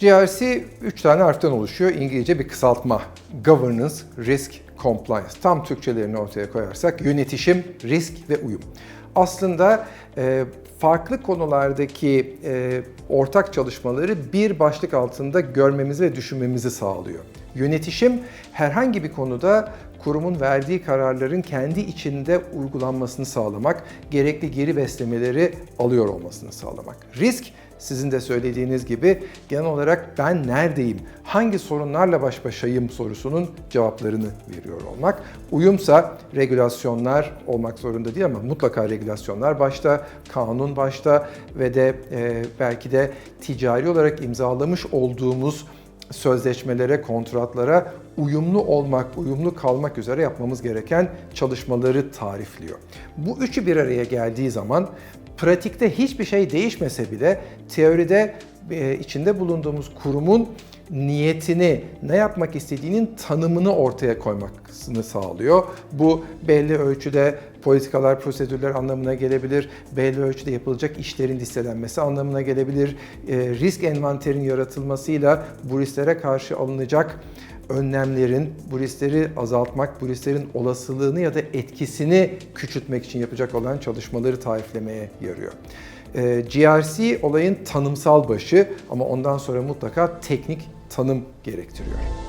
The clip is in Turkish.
GRC 3 tane harften oluşuyor. İngilizce bir kısaltma. Governance, Risk, Compliance. Tam Türkçelerini ortaya koyarsak yönetişim, risk ve uyum. Aslında e, farklı konulardaki e, ortak çalışmaları bir başlık altında görmemizi ve düşünmemizi sağlıyor. Yönetişim herhangi bir konuda kurumun verdiği kararların kendi içinde uygulanmasını sağlamak, gerekli geri beslemeleri alıyor olmasını sağlamak. Risk sizin de söylediğiniz gibi genel olarak ben neredeyim, hangi sorunlarla baş başayım sorusunun cevaplarını veriyor olmak. Uyumsa regülasyonlar olmak zorunda değil ama mutlaka regülasyonlar başta, kanun başta ve de e, belki de ticari olarak imzalamış olduğumuz sözleşmelere, kontratlara uyumlu olmak, uyumlu kalmak üzere yapmamız gereken çalışmaları tarifliyor. Bu üçü bir araya geldiği zaman pratikte hiçbir şey değişmese bile teoride e, içinde bulunduğumuz kurumun niyetini, ne yapmak istediğinin tanımını ortaya koymasını sağlıyor. Bu belli ölçüde politikalar, prosedürler anlamına gelebilir. Belli ölçüde yapılacak işlerin listelenmesi anlamına gelebilir. E, risk envanterin yaratılmasıyla bu risklere karşı alınacak önlemlerin, bu riskleri azaltmak, bu risklerin olasılığını ya da etkisini küçültmek için yapacak olan çalışmaları tariflemeye yarıyor. E, GRC olayın tanımsal başı ama ondan sonra mutlaka teknik tanım gerektiriyor.